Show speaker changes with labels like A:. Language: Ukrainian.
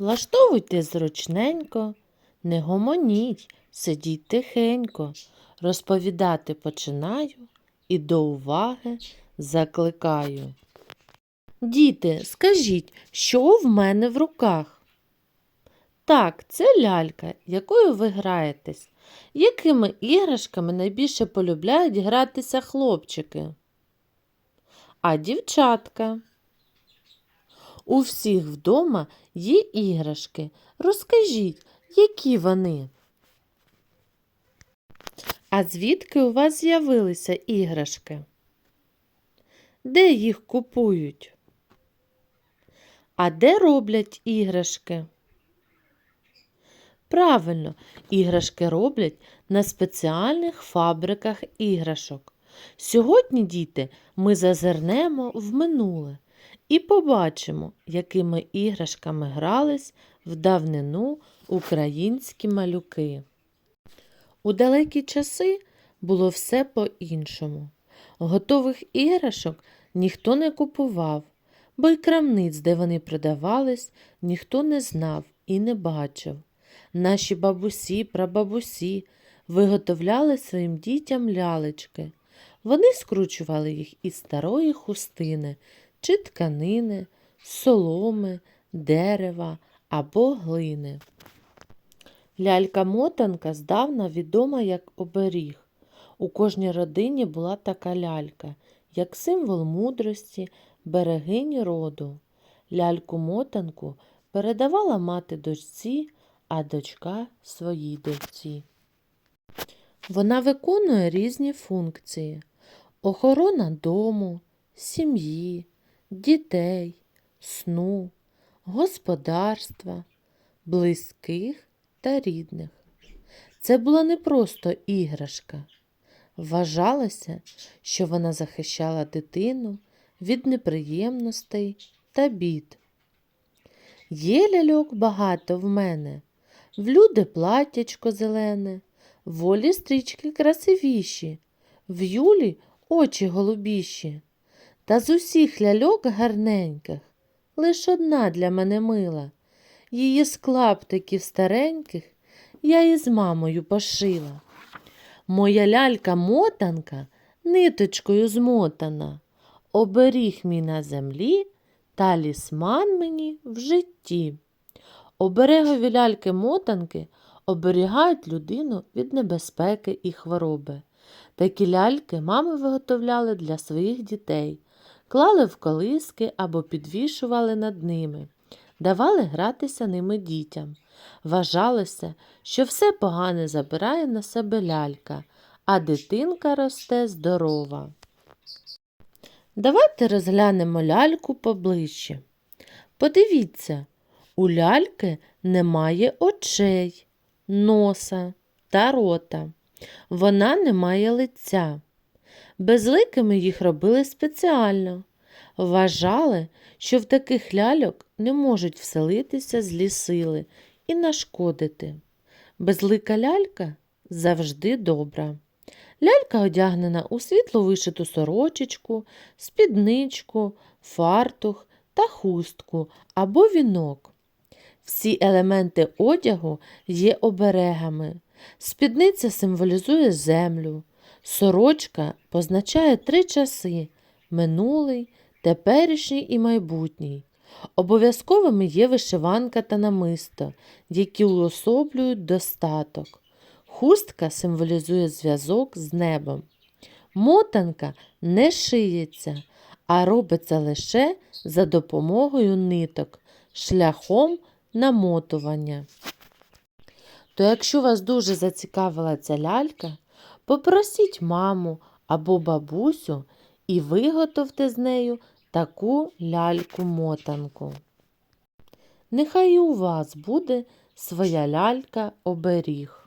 A: Влаштовуйте зручненько, не гомоніть, сидіть тихенько. Розповідати починаю і до уваги закликаю. Діти, скажіть, що в мене в руках? Так, це лялька, якою ви граєтесь. Якими іграшками найбільше полюбляють гратися хлопчики? А дівчатка? У всіх вдома є іграшки. Розкажіть, які вони? А звідки у вас з'явилися іграшки? Де їх купують? А де роблять іграшки? Правильно, іграшки роблять на спеціальних фабриках іграшок. Сьогодні, діти, ми зазирнемо в минуле і побачимо, якими іграшками грались в давнину українські малюки. У далекі часи було все по-іншому. Готових іграшок ніхто не купував, бо й крамниць, де вони продавались, ніхто не знав і не бачив. Наші бабусі, прабабусі виготовляли своїм дітям лялечки. Вони скручували їх із старої хустини чи тканини, соломи, дерева або глини. Лялька-мотанка здавна відома як оберіг. У кожній родині була така лялька, як символ мудрості, берегині роду. Ляльку-мотанку передавала мати дочці, а дочка своїй дочці. Вона виконує різні функції: охорона дому, сім'ї, дітей, сну, господарства, близьких та рідних. Це була не просто іграшка. Вважалося, що вона захищала дитину від неприємностей та бід. Є ляльок багато в мене, в люди платтячко зелене, волі стрічки красивіші, в Юлі очі голубіші. Та з усіх ляльок гарненьких лиш одна для мене мила. Її з клаптиків стареньких я із мамою пошила. Моя лялька-мотанка ниточкою змотана, оберіг мій на землі, талісман мені в житті. Оберегові ляльки-мотанки оберігають людину від небезпеки і хвороби. Такі ляльки мами виготовляли для своїх дітей, клали в колиски або підвішували над ними, давали гратися ними дітям. Вважалося, що все погане забирає на себе лялька, а дитинка росте здорова. Давайте розглянемо ляльку поближче. Подивіться, у ляльки немає очей, носа та рота. Вона не має лиця. Безликими їх робили спеціально. Вважали, що в таких ляльок не можуть вселитися злі сили і нашкодити. Безлика лялька завжди добра. Лялька одягнена у світло вишиту сорочечку, спідничку, фартух та хустку або вінок. Всі елементи одягу є оберегами. Спідниця символізує землю, сорочка позначає три часи минулий, теперішній і майбутній. Обов'язковими є вишиванка та намисто, які уособлюють достаток. Хустка символізує зв'язок з небом. Мотанка не шиється, а робиться лише за допомогою ниток, шляхом намотування. То якщо вас дуже зацікавила ця лялька, попросіть маму або бабусю і виготовте з нею таку ляльку-мотанку. Нехай у вас буде своя лялька-оберіг.